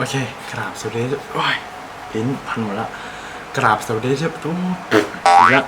โอเค กราบสวัสดีโอ้ยลิ้นพันหมดละกราบสวัสดีเจ้าตุ้มอีกแล้ว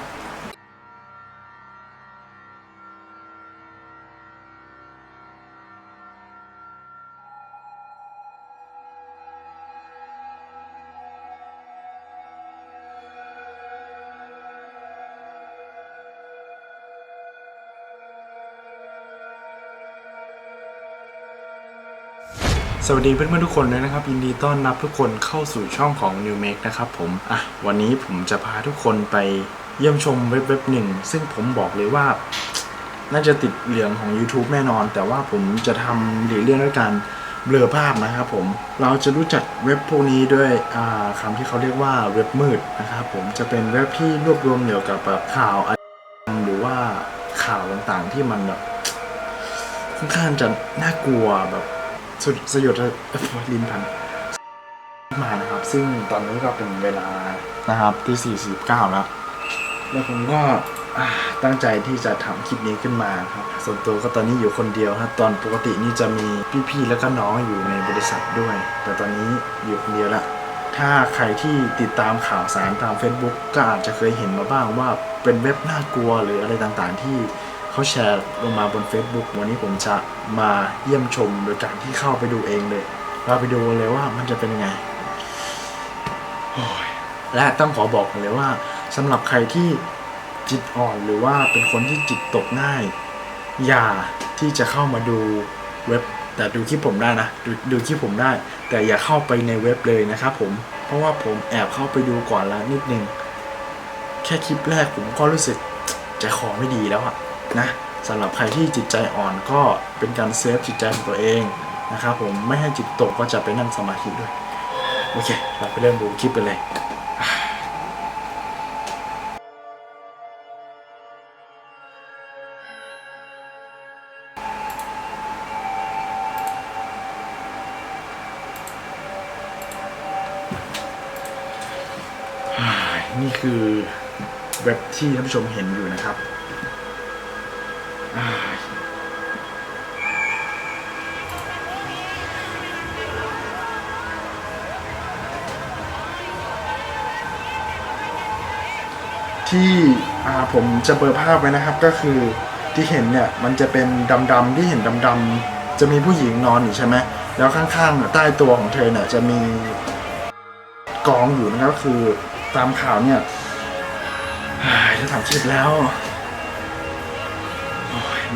สวัสดีเพื่อนๆทุกคนเลยนะครับยินดีต้อนรับทุกคนเข้าสู่ช่องของ New Make นะครับผมอะวันนี้ผมจะพาทุกคนไปเยี่ยมชมเว็บเว็บหนึ่งซึ่งผมบอกเลยว่า น่าจะติดเหลืองของ YouTube แน่นอน แต่ว่าผมจะทำหลีกเลี่ยงด้วยการเบลอภาพนะครับผมเราจะรู้จักเว็บพวกนี้ด้วยคำที่เขาเรียกว่าเว็บมืดนะครับผมจะเป็นเว็บที่รวบรวมเกี่ยวกับข่าวอาชญากรรมหรือว่าข่าวต่างๆที่มันแบบค่อนข้างจะน่ากลัวแบบ สุดสยดเอ้ยลิ้นพันมานะครับ ซึ่งตอนนี้ก็เป็นเวลานะครับที่ 49 แล้ว แล้วผมก็ตั้งใจที่จะทำคลิปนี้ขึ้นมาครับ ส่วนตัวก็ตอนนี้อยู่คนเดียวครับตอนปกตินี่จะมีพี่ๆแล้วก็น้องอยู่ในบริษัทด้วย แต่ตอนนี้อยู่คนเดียวละถ้าใครที่ติดตามข่าวสารตาม Facebook ก็อาจจะเคยเห็นมาบ้างว่าเป็นเว็บน่ากลัวหรืออะไรต่างๆที่ เขาแชร์ลงมาบน Facebook วันนี้ผมจะมาเยี่ยมชมโดยการที่เข้าไปดูเองเลย เราไปดูเลยว่ามันจะเป็นไงโอ้ยและต้องขอบอกเลยว่าสำหรับใครที่จิตอ่อนหรือว่าเป็นคนที่จิตตกง่าย อย่าที่จะเข้ามาดูเว็บ แต่ดูคลิปผมได้นะดูดูคลิปผมได้ แต่อย่าเข้าไปในเว็บเลยนะครับผมเพราะว่าผมแอบเข้าไปดูก่อนแล้วนิดนึง แค่คลิปแรกผมก็รู้สึกใจคอไม่ดีแล้วอะ นะสำหรับใครที่จิตใจอ่อนก็เป็นการเซฟจิตใจของตัวเองนะครับผมไม่ให้จิตตกก็จะไปนั่งสมาธิด้วย โอเค เราไปเริ่มดูคลิปกันเลยนี่คือเว็บที่ท่านผู้ชมเห็นอยู่นะครับ ที่ผมจะเบลอภาพไว้นะครับก็คือที่เห็นเนี่ยมันจะเป็นดำๆที่เห็นดำๆจะมีผู้หญิงนอนอยู่ใช่ไหมแล้วข้างๆใต้ตัวของเธอเนี่ยจะมีกองอยู่นะครับก็คือตามข่าวเนี่ยถ้าถามชีพแล้ว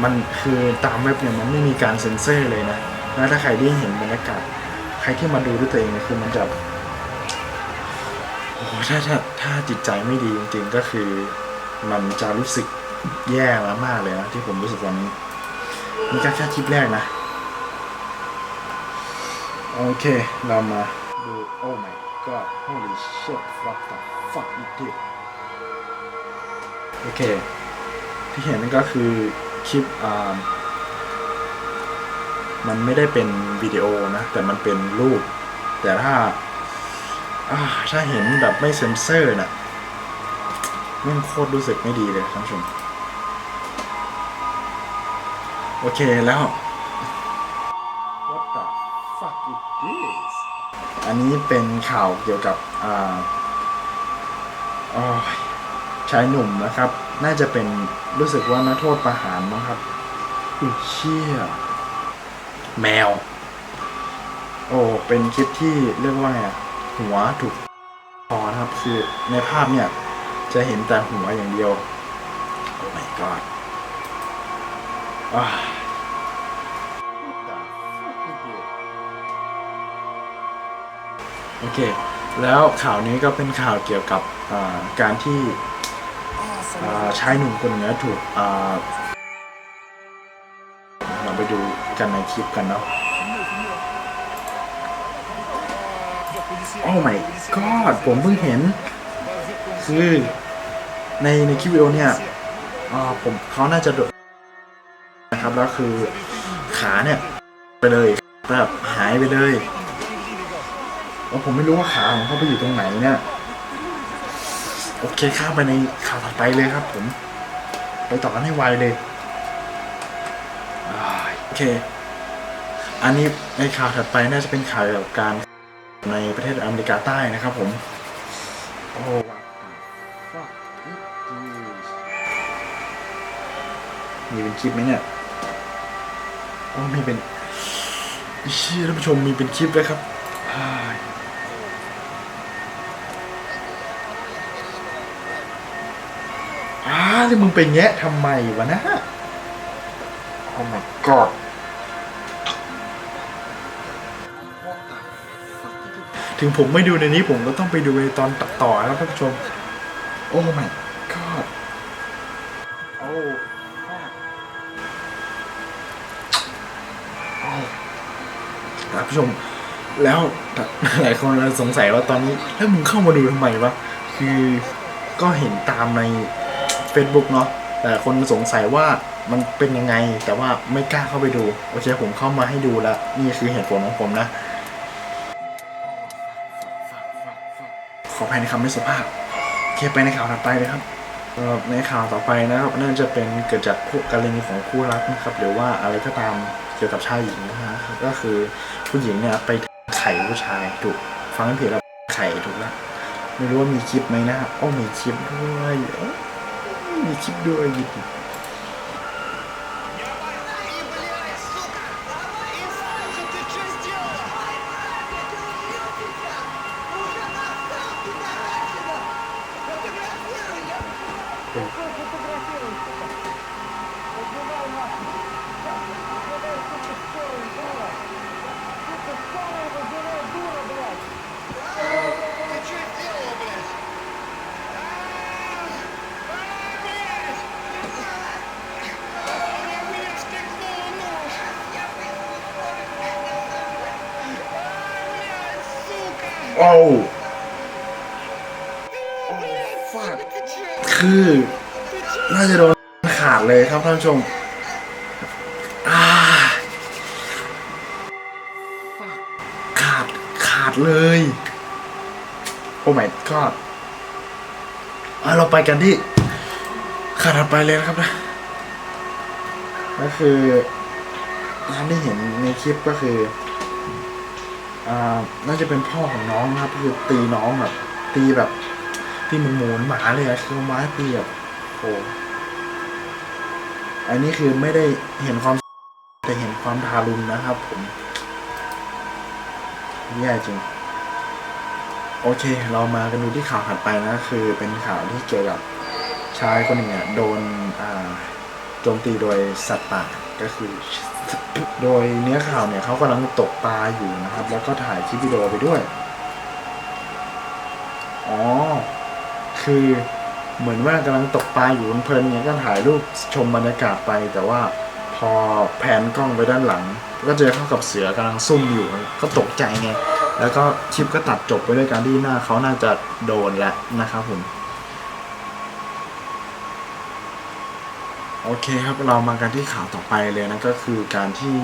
มันคือตามเว็บเนี่ยมันไม่มีการเซ็นเซอร์เลยนะแล้วถ้าใครได้เห็นบรรยากาศใครที่มาดูด้วยตัวเองเนี่ยคือมันจะโอ้ถ้าถ้าถ้าจิตใจไม่ดีจริงๆก็คือมันจะรู้สึกแย่มากๆเลยนะที่ผมรู้สึกวันนี้นี่ก็แค่คลิปแรกนะ โอเค เรามาดู Oh my god holy shit what the fuck you did โอเค ที่เห็นนั่นก็คือ คลิปมันไม่ได้เป็นวิดีโอนะ แต่มันเป็นรูป แต่ถ้าถ้าเห็นแบบไม่เซ็นเซอร์น่ะม่งโคตรรู้สึกไม่ดีเลยท่านผู้ชมโอเคแล้ว What the fuck is this อันนี้เป็นข่าวเกี่ยวกับอ่าอ๋อชายหนุ่มนะครับ น่าจะเป็นรู้สึกว่านักโทษประหารมั้งครับอุ้ยเชี่ยแมว โอ้เป็นคลิปที่เรียกว่าไงอะหัวถูกคอนะครับ คือในภาพเนี่ย จะเห็นแต่หัวอย่างเดียว โอ้ my god อ่าโอเค แล้วข่าวนี้ก็เป็นข่าวเกี่ยวกับอ่าการที่ อ่าชายหนุ่มคนหนึงนะถูกอ่าเราไปดูกันในคลิปกันเนาะโอ้ my god ผมเพิ่งเห็น คือในในคลิปวิดีโอเนี่ยอ่าผมเขาน่าจะโดดนะครับแล้วคือขาเนี่ยไปเลยแบบหายไปเลยแล้วผมไม่รู้ว่าขาของเขาไปอยู่ตรงไหนเนี่ย โอเคข้ามไปในข่าวถัดไปเลยครับผม ไปต่อกันให้ไวเลยโอเค อันนี้ในข่าวถัดไปน่าจะเป็นข่าวเกี่ยวกับการในประเทศอเมริกาใต้นะครับผม โอ้มีเป็นคลิปไหมเนี่ยโอ้มีเป็นเชี่ยท่านผู้ชมมีเป็นคลิปเลยครับายอ้าแล้วมึงไปแงะทำไมวะนะโอ้ my god ถึงผมไม่ดูในนี้ผมก็ต้องไปดูในตอนตัดต่อแล้วท่านผู้ชม โอ้ my god โอ้ fuck โอ้ท่านผู้ชม แล้วหลายคนสงสัยว่าตอนนี้แล้วมึงเข้ามาดูทำไมวะ คือก็เห็นตามใน Facebook เนาะแต่คนสงสัยว่ามันเป็นยังไงแต่ว่าไม่กล้าเข้าไปดู โอเคผมเข้ามาให้ดูแล้วนี่คือเหตุผลของผมนะ ขออภัยในคำไม่สุภาพเคไปในข่าวถัดไปเลยครับในข่าวต่อไปนะครับน่าจะเป็นเกิดจากคู่กรณีของคู่รักนะครับ หรือว่าอะไรก็ตามเกี่ยวกับชายหญิงนะฮะก็คือผู้หญิงเนี่ยไปไข่ผู้ชายถูกฟังไม่ผิดแล้วไข่ถูกแล้วไม่รู้ว่ามีคลิปไหมนะคลิปด้วยเอ้มีคลิปด้วย 2000 yılına gitti. ฟาดคือ น่าจะโดนขาดเลยครับท่านผู้ชมขาดขาดเลย โอ้ไม่ก็เราไปกันที่ขาดดไปเลยนะครับนะก็คือตามที่เห็นในคลิปก็คือ น่าจะเป็นพ่อของน้องนะครับคือตีน้องแบบตีแบบตีมือนหมูหมาเลยอะคือไม้ตีแบบโอ้อันนี้คือไม่ได้เห็นความ แต่เห็นความทารุณนะครับ ผมแย่จริง โอเค เรามากันดูที่ข่าวถัดไปนะ คือเป็นข่าวที่เกี่ยวกับชายคนหนึ่งอะโดนอ่า จมตีโดยสัตว์ป่าก็คือ โดยเนื้อข่าวเนี่ยเขากำลังตกปลาอยู่นะครับ แล้วก็ถ่ายคลิปวิดีโอไปด้วย อ๋อ คือเหมือนว่ากำลังตกปลาอยู่เพลินเนี่ยก็ถ่ายรูปชมบรรยากาศไป แต่ว่าพอแผนกล้องไปด้านหลัง ก็เจอเข้ากับเสือกำลังซุ่มอยู่ก็ตกใจไงแล้วก็คลิปก็ตัดจบไปด้วยการที่หน้าเขาน่าจะโดนแล้วนะครับผม โอเคครับเรามากันที่ข่าวต่อไปเลยนะก็คือการที่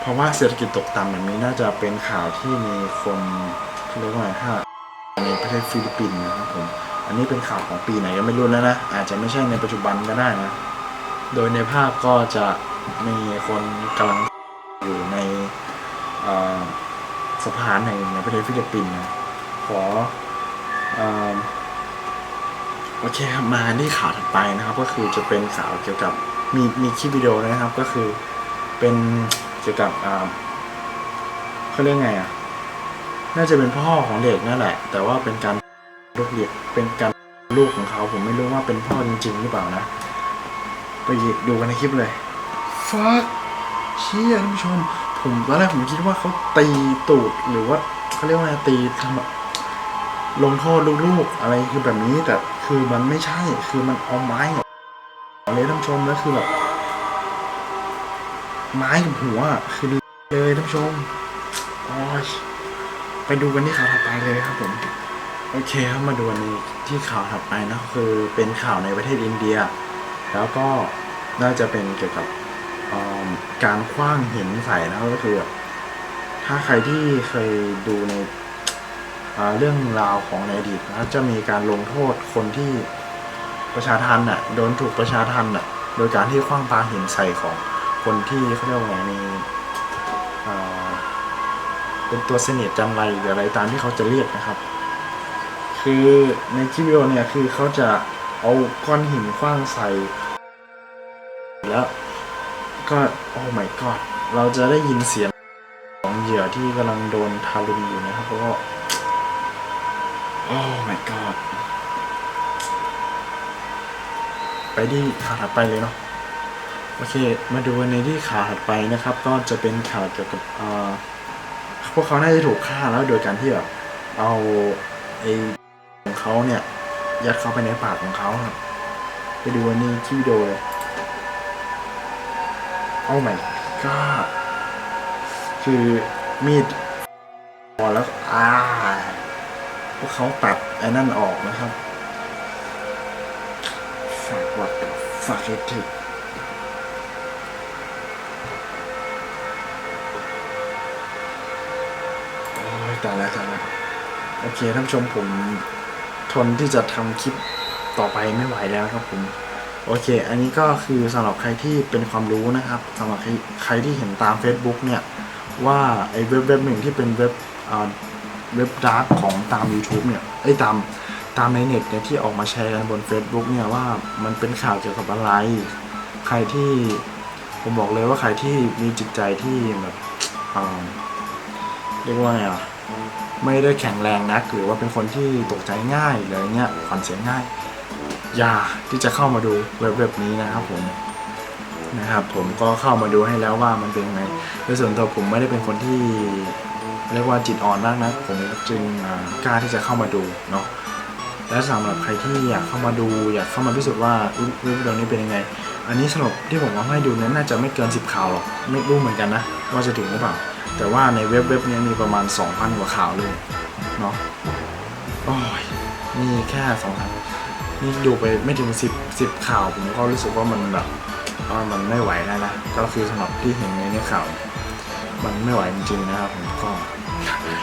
เพราะว่าเศรษฐกิจตกต่ำแบบนี้น่าจะเป็นข่าวที่มีคนเขาเรียกว่าไงฮะในประเทศฟิลิปปินส์นะครับผมอันนี้เป็นข่าวของปีไหนก็ไม่รู้แล้วนะอาจจะไม่ใช่ในปัจจุบันก็ได้นะ โดยในภาพก็จะมีคนกำลังอยู่ในสะพานแห่งหนึ่งในประเทศฟิลิปปินส์นะขออ โอเคครับมาที่ข่าวถัดไปนะครับ ก็คือจะเป็นข่าวเกี่ยวกับมีมีคลิปวิดีโอนะครับ ก็คือเป็นเกี่ยวกับอ่าเขาเรียกไงอะน่าจะเป็นพ่อของเด็กนั่นแหละ แต่ว่าเป็นการลูกเด็กเป็นการลูกของเขาผมไม่รู้ว่าเป็นพ่อจริง ๆ หรือเปล่านะ ไปดูกันในคลิปเลยฟักเชี่ยท่านผู้ชม ผมตอนแรกผมคิดว่าเขาตีตูดหรือว่าเขาเรียกว่าตีทำลงโทษลูกๆอะไรคือแบบนี้แต่ คือมันไม่ใช่ คือมันเอาไม้เลยท่านผู้ชมแล้วคือแบบไม้กับหัวคือเลยท่านผู้ชมโอ้ยไปดูกันที่ข่าวถัดไปเลยครับผมโอเคครับมาดูอันนี้ที่ข่าวถัดไปนะคือเป็นข่าวในประเทศอินเดีย แล้วก็น่าจะเป็นเกี่ยวกับการคว้างหินใส่นะครับก็คือแบบถ้าใครที่เคยดูใน เรื่องราวของในอดีตนะจะมีการลงโทษคนที่ประชาทันน่ะโดนถูกประชาทันน่ะโดยการที่คว้างปาหินใส่ของคนที่เขาเรียกว่าไงมีเป็นตัวเสน่ห์จันไรหรืออะไรตามที่เขาจะเรียกนะครับ คือในคลิปวิดีโอเนี่ยคือเขาจะเอาก้อนหินคว้างใส่ แล้วก็โอ้ my god เราจะได้ยินเสียงของเหยื่อที่กำลังโดนทารุณอยู่นะครับแล้วก็โอ้ my god ไปที่ข่าวถัดไปเลยเนาะโอเค มาดูในที่ข่าวถัดไปนะครับ ก็จะเป็นข่าวเกี่ยวกับเอ่อพวกเขาน่าจะถูกฆ่าแล้วโดยการที่แบบเอาไอ้ของเขาเนี่ย ยัดเข้าไปในปากของเขาครับไปดูอันนี้ที่วิดีโอเลยโอ้ my god คือมีดพอแล้วอ่า พวกเขาตัดไอ้นั่นออกนะครับ ฝากวัดฝากให้ถึกโอ้ยตายแล้วตายแล้วโอเคท่านผู้ชมผมทนที่จะทำคลิปต่อไปไม่ไหวแล้วครับผมโอเค อันนี้ก็คือสำหรับใครที่เป็นความรู้นะครับสำหรับใครใครที่เห็นตาม Facebook เนี่ย ว่าไอ้เว็บเว็บหนึ่งที่เป็นเว็บอ่า เว็บดาร์กของตาม YouTube เนี่ยไอ้ตามตามในเน็ตเนี่ยที่ออกมาแชร์กันบน Facebook เนี่ยว่ามันเป็นข่าวเกี่ยวกับอะไร ใครที่ผมบอกเลยว่าใครที่มีจิตใจที่แบบเรียกว่าไงอะไม่ได้แข็งแรงนักหรือว่าเป็นคนที่ตกใจง่ายออะไรเงี้ยขวัญเสียง่าย อย่าที่จะเข้ามาดูเว็บเว็บนี้นะครับผมนะครับผมก็เข้ามาดูให้แล้วว่ามันเป็นยังไงโดยส่วนตัวผมไม่ได้เป็นคนที่ เรียกว่าจิตอ่อนมากนะผมจึงกล้าที่จะเข้ามาดูเนาะและสำหรับใครที่อยากเข้ามาดูอยากเข้ามาพิสูจน์ว่าเว็บเว็บนี้เป็นยังไง อันนี้สรุปที่ผมเอาให้ดูนั้นน่าจะไม่เกิน 10 ข่าวหรอกไม่รู้เหมือนกันนะว่าจะถึงหรือเปล่า แต่ว่าในเว็บเว็บนี้มีประมาณ 2,000 กว่าข่าวเลยเนาะโอ้ยนี่แค่สองพันนี่ดูไปไม่ถึงสิบสิบข่าว ผมก็รู้สึกว่ามันแบบว่ามันไม่ไหวแล้วนะก็คือสำหรับที่เห็นในในข่าว มันไม่ไหวจริงๆนะครับผมก็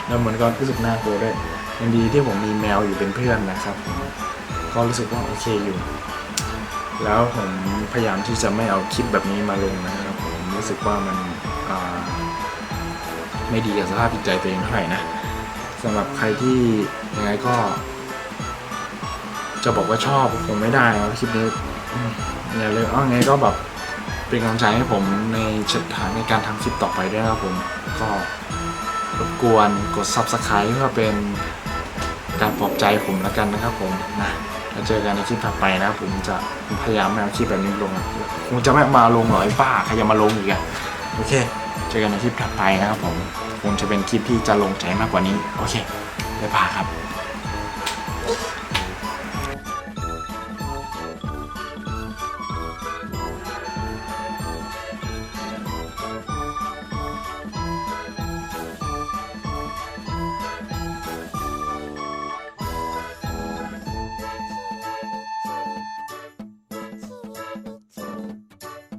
แล้วมันก็รู้สึกน่ากลัวด้วยยังดีที่ผมมีแมวอยู่เป็นเพื่อนนะครับก็รู้สึกว่าโอเคอยู่ แล้วผมพยายามที่จะไม่เอาคลิปแบบนี้มาลงนะครับผมรู้สึกว่ามันไม่ดีกับสภาพจิตใจตัวเองเท่าไหร่นะสำหรับใครที่ยังไงก็ จะบอกว่าชอบผมไม่ได้นะคลิปนี้อืมอย่าเลยเอาไงก็แบบ เป็นกำลังใจให้ผมในเชิงทางในการทำคลิปต่อไปด้วยนะครับผมก็รบกวนกด subscribe เพื่อเป็นการปลอบใจผมแล้วกันนะครับผมนะแล้วเจอกันในคลิปถัดไปนะผมจะพยายามไม่เอาคลิปแบบนี้ลงคงจะไม่มาลงหรอกไอ้ป้าใครจะมาลงอีกอะโอเค เจอกันในคลิปถัดไปนะครับผมคงจะเป็นคลิปที่จะลงใจมากกว่านี้ โอเคบ๊ายบายครับ